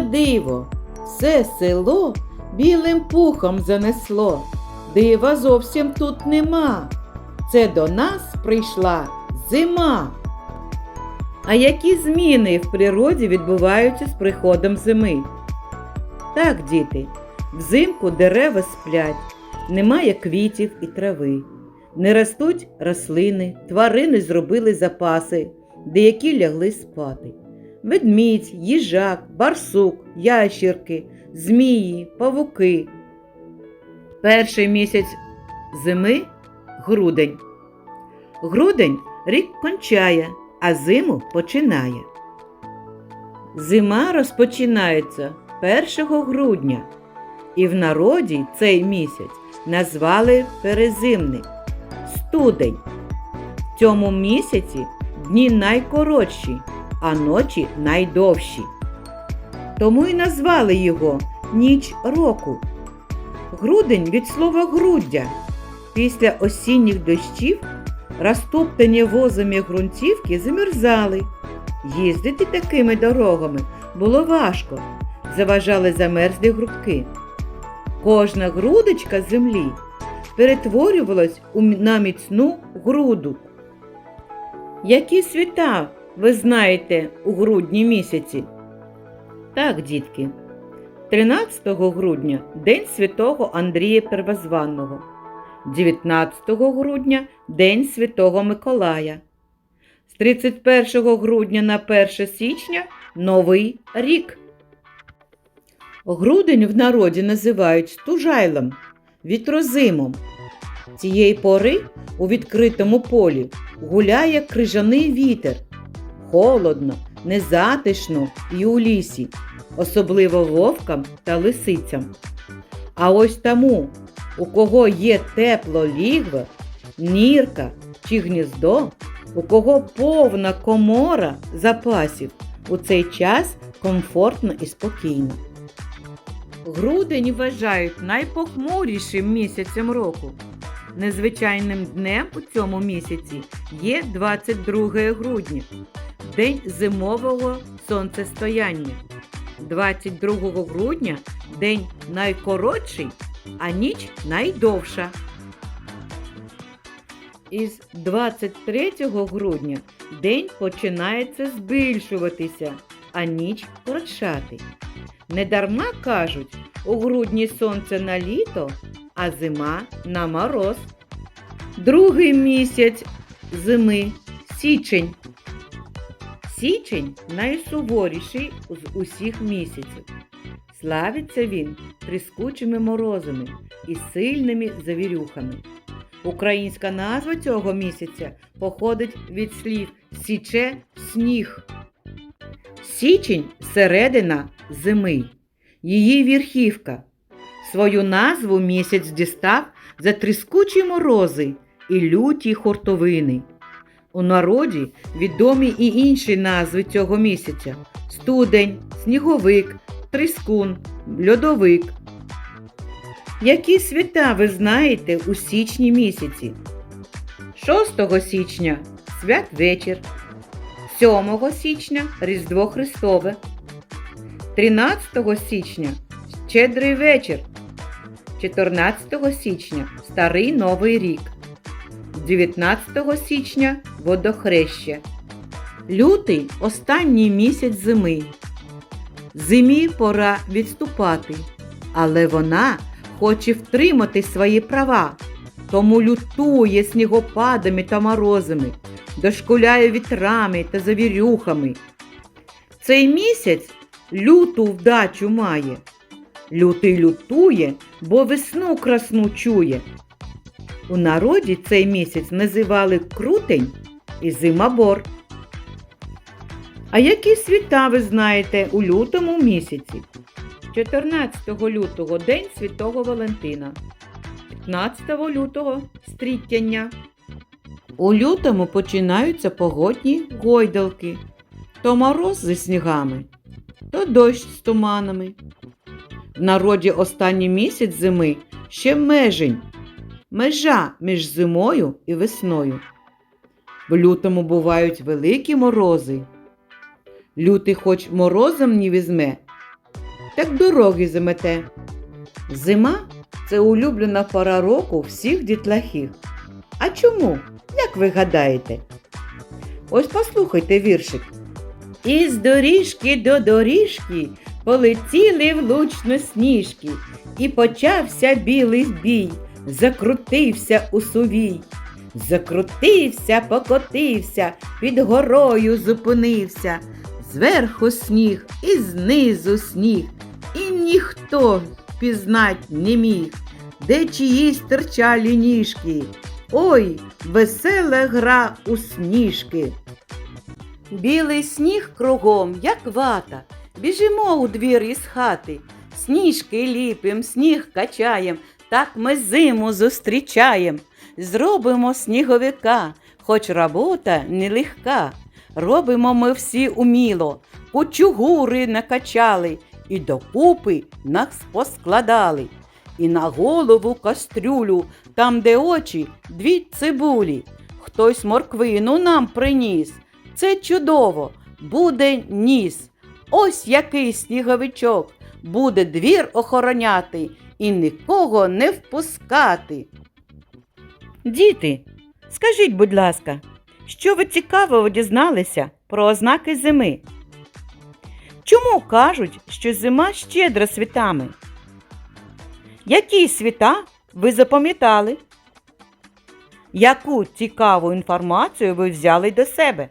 диво? Все село білим пухом занесло. Дива зовсім тут нема. Це до нас прийшла зима. А які зміни в природі відбуваються з приходом зими? Так, діти, взимку дерева сплять, немає квітів і трави. Не ростуть рослини, тварини зробили запаси, деякі лягли спати. Ведмідь, їжак, барсук, ящірки, змії, павуки. Перший місяць зими грудень. Грудень рік кончає, а зиму починає. Зима розпочинається 1 грудня, і в народі цей місяць назвали перезимний студень. В цьому місяці дні найкоротші, а ночі найдовші. Тому й назвали його ніч року. Грудень від слова груддя. Після осінніх дощів розтоптані возами ґрунтівки замерзали. Їздити такими дорогами було важко, заважали замерзлі грудки. Кожна грудочка землі перетворювалась на міцну груду. Які свята ви знаєте у грудні місяці? Так, дітки. 13 грудня День Святого Андрія Первозванного. 19 грудня День Святого Миколая. З 31 грудня на 1 січня Новий рік. Грудень в народі називають стужайлом, вітрозимом. Цієї пори у відкритому полі гуляє крижаний вітер. Холодно, незатишно і у лісі, особливо вовкам та лисицям. А ось тому, у кого є тепло лігва, нірка чи гніздо, у кого повна комора запасів, у цей час комфортно і спокійно. Грудень вважають найпохмурішим місяцем року. Незвичайним днем у цьому місяці є 22 грудня, день зимового сонцестояння. 22 грудня день найкоротший, а ніч найдовша. Із 23 грудня день починається збільшуватися, а ніч коротшати. Недарма кажуть, у грудні сонце на літо, а зима на мороз. Другий місяць зими січень. Січень найсуворіший з усіх місяців. Славиться він тріскучими морозами і сильними завірюхами. Українська назва цього місяця походить від слів січе сніг. Січень середина зими, її верхівка. Свою назву місяць дістав за тріскучі морози і люті хуртовини. У народі відомі і інші назви цього місяця: студень, сніговик, тріскун, льодовик. Які свята ви знаєте у січні місяці? 6 січня святвечір, 7 січня Різдво Христове, 13 січня Щедрий вечір, 14 січня Старий Новий рік, 19 січня Водохреща. Лютий останній місяць зими. Зимі пора відступати, але вона хоче втримати свої права, тому лютує снігопадами та морозами, дошкуляє вітрами та завірюхами. Цей місяць люту вдачу має. Лютий лютує, бо весну красну чує. У народі цей місяць називали крутень і зимобор. А які свята ви знаєте у лютому місяці? 14 лютого День Святого Валентина, 15 лютого стріттяння. У лютому починаються погодні гойдалки. То мороз зі снігами, то дощ з туманами. В народі останній місяць зими ще межень, межа між зимою і весною. В лютому бувають великі морози. Лютий хоч морозом не візьме, так дороги замете. Зима це улюблена пора року всіх дітлахів. А чому? Як ви гадаєте? Ось послухайте віршик. Із доріжки до доріжки полетіли влучно сніжки, і почався білий бій, закрутився у сувій. Закрутився, покотився, під горою зупинився. Зверху сніг і знизу сніг, і ніхто пізнать не міг, де чиїсь терчалі ніжки. Ой, весела гра у сніжки. Білий сніг кругом, як вата. Біжимо у двір із хати. Сніжки ліпим, сніг качаєм, так ми зиму зустрічаєм. Зробимо сніговика, хоч робота нелегка. Робимо ми всі уміло, кучугури накачали і докупи нас поскладали. І на голову кастрюлю, там, де очі, дві цибулі. Хтось морквину нам приніс. Це чудово, буде ніс. Ось який сніговичок буде двір охороняти і нікого не впускати. Діти, скажіть, будь ласка, що ви цікавого дізналися про ознаки зими? Чому кажуть, що зима щедра світами? Які світа ви запам'ятали? Яку цікаву інформацію ви взяли до себе?